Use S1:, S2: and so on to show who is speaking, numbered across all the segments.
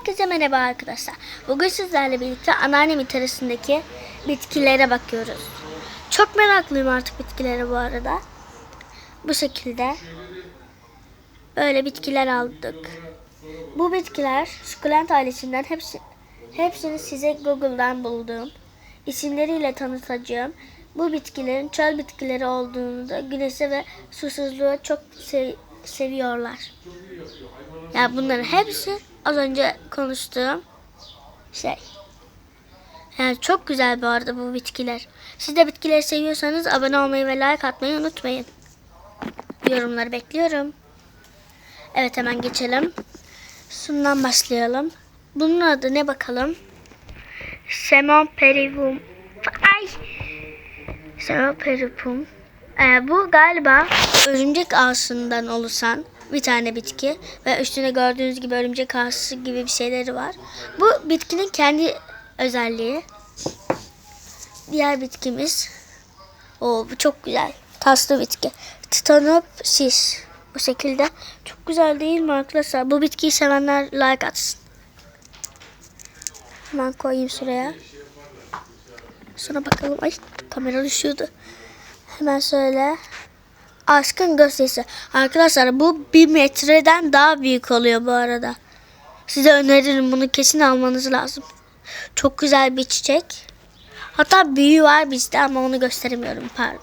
S1: Herkese merhaba arkadaşlar. Bugün sizlerle birlikte anneannemin terasındaki bitkilere bakıyoruz. Çok meraklıyım artık bitkilere bu arada. Bu şekilde böyle bitkiler aldık. Bu bitkiler sukulent ailesinden hepsi, hepsini size Google'dan bulduğum isimleriyle tanıtacağım. Bu bitkilerin çöl bitkileri olduğunu da güneşe ve susuzluğa çok se- seviyorlar. Ya bunların hepsi az önce konuştuğum şey. Yani çok güzel bu arada bu bitkiler. Siz de bitkileri seviyorsanız abone olmayı ve like atmayı unutmayın. Yorumları bekliyorum. Evet hemen geçelim. Şundan başlayalım. Bunun adı ne bakalım? Semon perivum. Ay. Semon perivum. Ee, bu galiba örümcek ağasından oluşan bir tane bitki ve üstünde gördüğünüz gibi örümcek ağası gibi bir şeyleri var. Bu bitkinin kendi özelliği. Diğer bitkimiz. O bu çok güzel. Taslı bitki. Titanopsis. Bu şekilde. Çok güzel değil mi arkadaşlar? Bu bitkiyi sevenler like atsın. Hemen koyayım şuraya. Sonra bakalım. Ay kamera düşüyordu. Hemen söyle. Aşkın gösterisi. Arkadaşlar bu bir metreden daha büyük oluyor bu arada. Size öneririm bunu kesin almanız lazım. Çok güzel bir çiçek. Hatta büyüğü var bizde ama onu gösteremiyorum. Pardon.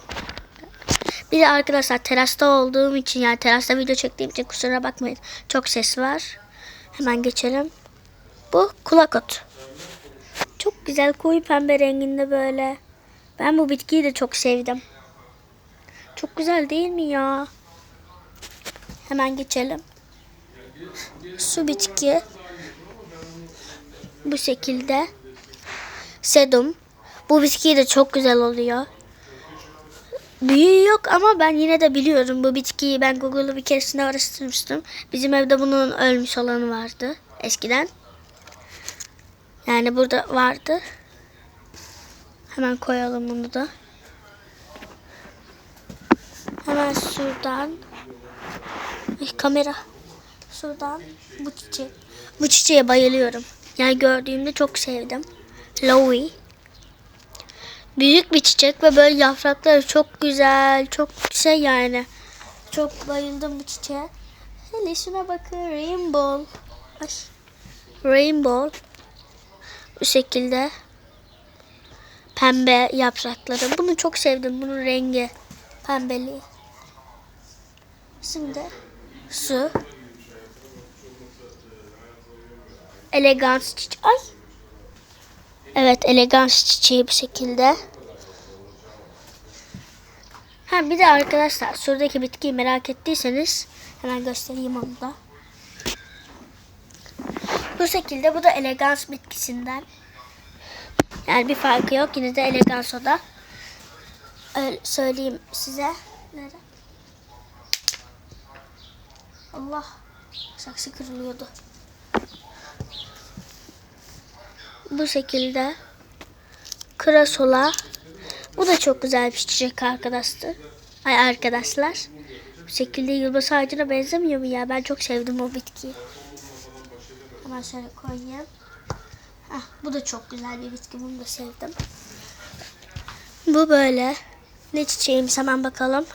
S1: Bir de arkadaşlar terasta olduğum için yani terasta video çektiğim için kusura bakmayın. Çok ses var. Hemen geçelim. Bu kulak otu. Çok güzel koyu pembe renginde böyle. Ben bu bitkiyi de çok sevdim. Çok güzel değil mi ya? Hemen geçelim. Su bitki. Bu şekilde. Sedum. Bu bitki de çok güzel oluyor. Büyüğü yok ama ben yine de biliyorum bu bitkiyi. Ben Google'da bir keresinde araştırmıştım. Bizim evde bunun ölmüş olanı vardı eskiden. Yani burada vardı. Hemen koyalım bunu da. Hemen şuradan. Ay, kamera. Şuradan bu çiçek. Bu çiçeğe bayılıyorum. Yani gördüğümde çok sevdim. Lowy. Büyük bir çiçek ve böyle yaprakları çok güzel. Çok şey yani. Çok bayıldım bu çiçeğe. Hele şuna bakın. Rainbow. Ay. Rainbow. Bu şekilde. Pembe yaprakları. Bunu çok sevdim. Bunun rengi. Pembeliği. Şimdi su. Elegans çiçeği. Ay. Evet elegans çiçeği bu şekilde. Ha bir de arkadaşlar şuradaki bitkiyi merak ettiyseniz hemen göstereyim onu da. Bu şekilde bu da elegans bitkisinden. Yani bir farkı yok. Yine de elegans o da. Öyle söyleyeyim size. Nerede? Allah. Saksı kırılıyordu. Bu şekilde. Krasola. Bu da çok güzel bir çiçek arkadaşlar. Ay arkadaşlar. Bu şekilde yılbaşı ağacına benzemiyor mu ya? Ben çok sevdim o bitkiyi. Hemen şöyle koyayım. Heh, bu da çok güzel bir bitki. Bunu da sevdim. Bu böyle. Ne çiçeğimiz hemen bakalım.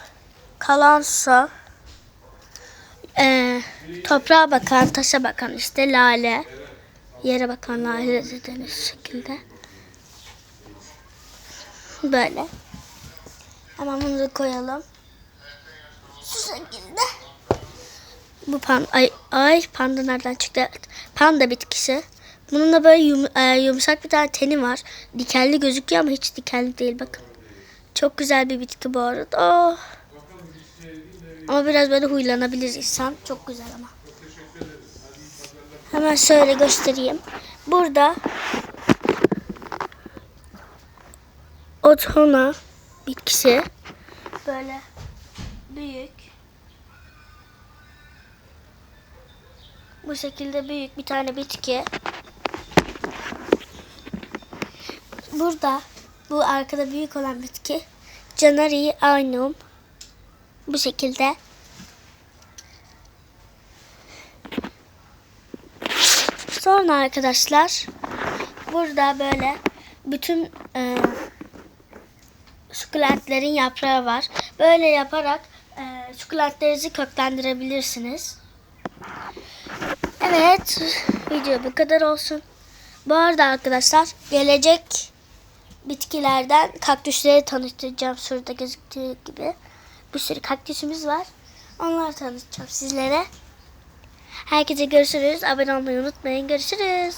S1: Kalansa. Toprağa bakan, taşa bakan işte lale. Yere bakan lale de denir şu şekilde. Böyle. Hemen bunu da koyalım. Şu şekilde. Bu pan ay, ay panda nereden çıktı? Evet. Panda bitkisi. Bunun da böyle yum, e, yumuşak bir tane teni var. Dikenli gözüküyor ama hiç dikenli değil bakın. Çok güzel bir bitki bu arada. Oh. Ama biraz böyle huylanabilir insan. Çok güzel ama. Hemen şöyle göstereyim. Burada Otona bitkisi böyle büyük bu şekilde büyük bir tane bitki. Burada bu arkada büyük olan bitki Canari Arnum bu şekilde Sonra arkadaşlar burada böyle bütün e, sukulentlerin yaprağı var. Böyle yaparak e, sukulentlerinizi köklendirebilirsiniz. Evet video bu kadar olsun. Bu arada arkadaşlar gelecek bitkilerden kaktüsleri tanıtacağım. Şurada gözüktüğü gibi. Bir sürü kaktüsümüz var. Onları tanıtacağım sizlere. Herkese görüşürüz. Abone olmayı unutmayın. Görüşürüz.